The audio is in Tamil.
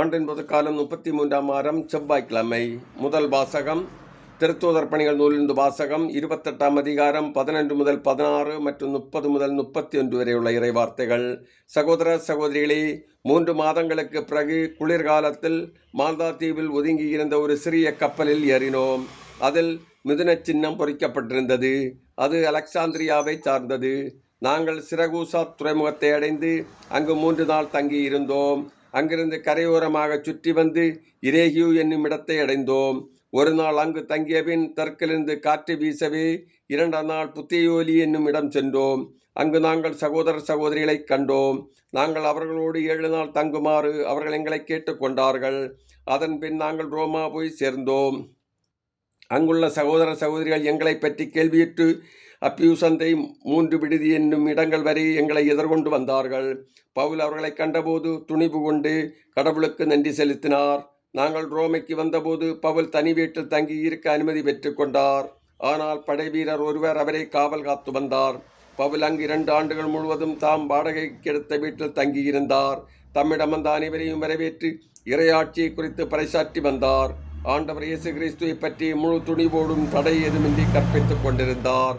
ஆண்டின் காலம் முப்பத்தி மூன்றாம் வாரம் செவ்வாய்க்கிழமை. முதல் வாசகம் திருத்தூதர் பணிகள் நூலிருந்து வாசகம் இருபத்தெட்டாம் அதிகாரம் பதினெண்டு முதல் பதினாறு மற்றும் முப்பது முதல் முப்பத்தி ஒன்று வரை உள்ள இறைவார்த்தைகள். சகோதர சகோதரிகளே மூன்று மாதங்களுக்கு பிறகு குளிர்காலத்தில் மால்தா தீவில் ஒதுங்கியிருந்த ஒரு சிறிய கப்பலில் ஏறினோம். அதில் மிதுன சின்னம் பொறிக்கப்பட்டிருந்தது. அது அலெக்சாந்திரியாவை சார்ந்தது. நாங்கள் சிரகூசா துறைமுகத்தை அடைந்து அங்கு மூன்று நாள் தங்கி இருந்தோம் அங்கிருந்து கரையோரமாக சுற்றி வந்து இரேகியூ என்னும் இடத்தை அடைந்தோம். ஒரு நாள் அங்கு தங்கிய பின் தெற்கிலிருந்து காற்று வீசவே இரண்டாம் நாள் புத்தியோலி என்னும் இடம் சென்றோம். அங்கு நாங்கள் சகோதர சகோதரிகளை கண்டோம். நாங்கள் அவர்களோடு ஏழு நாள் தங்குமாறு அவர்கள் எங்களை கேட்டுக்கொண்டார்கள் அதன் பின் நாங்கள் ரோமா போய் சேர்ந்தோம். அங்குள்ள சகோதர சகோதரிகள் எங்களை பற்றி கேள்வியிட்டு அப்பியூசந்தை மூன்று விடுதி என்னும் இடங்கள் வரை எங்களை எதிர்கொண்டு வந்தார்கள். பவுல் அவர்களை கண்டபோது துணிவு கொண்டு கடவுளுக்கு நன்றி செலுத்தினார். நாங்கள் ரோமைக்கு வந்தபோது பவுல் தனி வீட்டில் தங்கி இருக்க அனுமதி பெற்றுக்கொண்டார் ஆனால் படை வீரர் ஒருவர் அவரை காவல் காத்து வந்தார். பவுல் அங்கு இரண்டு ஆண்டுகள் முழுவதும் தாம் வாடகை எடுத்த வீட்டில் தங்கியிருந்தார் தம்மிடம் வந்த அனைவரையும் வரவேற்று இறையாட்சியை குறித்து பறைசாற்றி வந்தார். ஆண்டவர் இயேசு கிறிஸ்துவை பற்றி முழு துணிவோடும் தடை எதுமின்றி கற்பித்துக் கொண்டிருந்தார்.